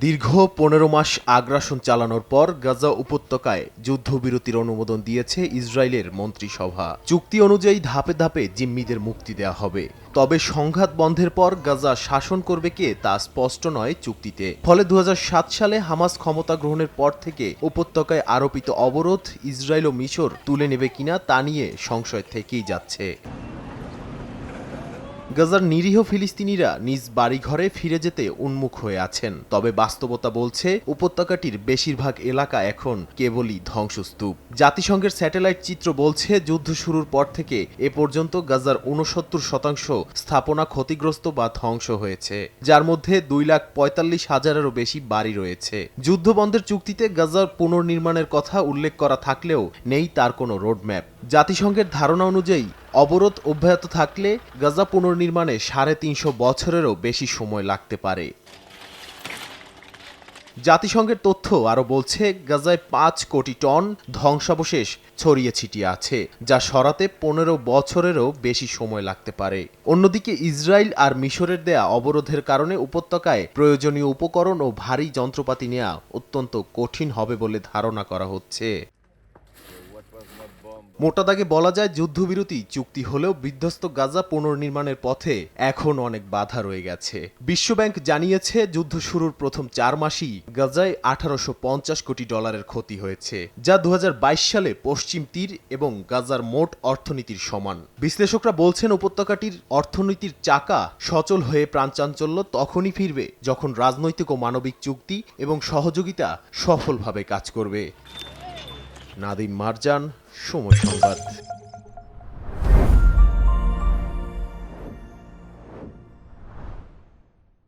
দীর্ঘ পনেরো মাস আগ্রাসন চালানোর পর গাজা উপত্যকায় যুদ্ধবিরতির অনুমোদন দিয়েছে ইসরায়েলের মন্ত্রিসভা। চুক্তি অনুযায়ী ধাপে ধাপে জিম্মিদের মুক্তি দেয়া হবে। তবে সংঘাত বন্ধের পর গাজা শাসন করবে কে তা স্পষ্ট নয় চুক্তিতে। ফলে দু হাজার সাত সালে হামাস ক্ষমতা গ্রহণের পর থেকে উপত্যকায় আরোপিত অবরোধ ইসরায়েল ও মিশর তুলে নেবে কিনা তা নিয়ে সংশয় থেকেই যাচ্ছে। গাজার নিরীহ ফিলিস্তিনিরা নিজ বাড়িঘরে ফিরে যেতে উন্মুখ হয়ে আছেন। তবে বাস্তবতা বলছে, উপত্যকাটির বেশিরভাগ এলাকা এখন কেবলই ধ্বংসস্তূপ। জাতিসংঘের স্যাটেলাইট চিত্র বলছে, যুদ্ধ শুরুর পর থেকে এ পর্যন্ত গাজার উনসত্তর শতাংশ স্থাপনা ক্ষতিগ্রস্ত বা ধ্বংস হয়েছে। যার মধ্যে দুই লাখ পঁয়তাল্লিশ হাজারেরও বেশি বাড়ি রয়েছে। যুদ্ধ বন্ধের চুক্তিতে গাজার পুনর্নির্মাণের কথা উল্লেখ করা থাকলেও নেই তার কোনো রোডম্যাপ। জাতিসংঘের ধারণা অনুযায়ী অবরোধ অব্যাহত থাকলে গাজা পুনর্নির্মাণে সাড়ে তিনশো বছরেরও বেশি সময় লাগতে পারে। জাতিসংঘের তথ্য আরও বলছে, গাজায় পাঁচ কোটি টন ধ্বংসাবশেষ ছড়িয়ে ছিটিয়ে আছে, যা সরাতে পনেরো বছরেরও বেশি সময় লাগতে পারে। অন্যদিকে ইসরায়েল আর মিশরের দেয়া অবরোধের কারণে উপত্যকায় প্রয়োজনীয় উপকরণ ও ভারী যন্ত্রপাতি নেওয়া অত্যন্ত কঠিন হবে বলে ধারণা করা হচ্ছে। মোটা দাগে বলা যায় যুদ্ধবিরতি, চুক্তি হলেও বিধ্বস্ত গাজা পুনর্নির্মাণের পথে এখন অনেক বাধা রয়ে গেছে। বিশ্বব্যাংক জানিয়েছে, যুদ্ধ শুরুর প্রথম চার মাসই গাজায় আঠারোশো পঞ্চাশ কোটি ডলারের ক্ষতি হয়েছে, যা দু হাজার বাইশ সালে পশ্চিম তীর এবং গাজার মোট অর্থনীতির সমান। বিশ্লেষকরা বলছেন, উপত্যকাটির অর্থনীতির চাকা সচল হয়ে প্রাণচাঞ্চল্য তখনই ফিরবে যখন রাজনৈতিক ও মানবিক চুক্তি এবং সহযোগিতা সফলভাবে কাজ করবে। নাদিম মারজান সময় সংবাদ।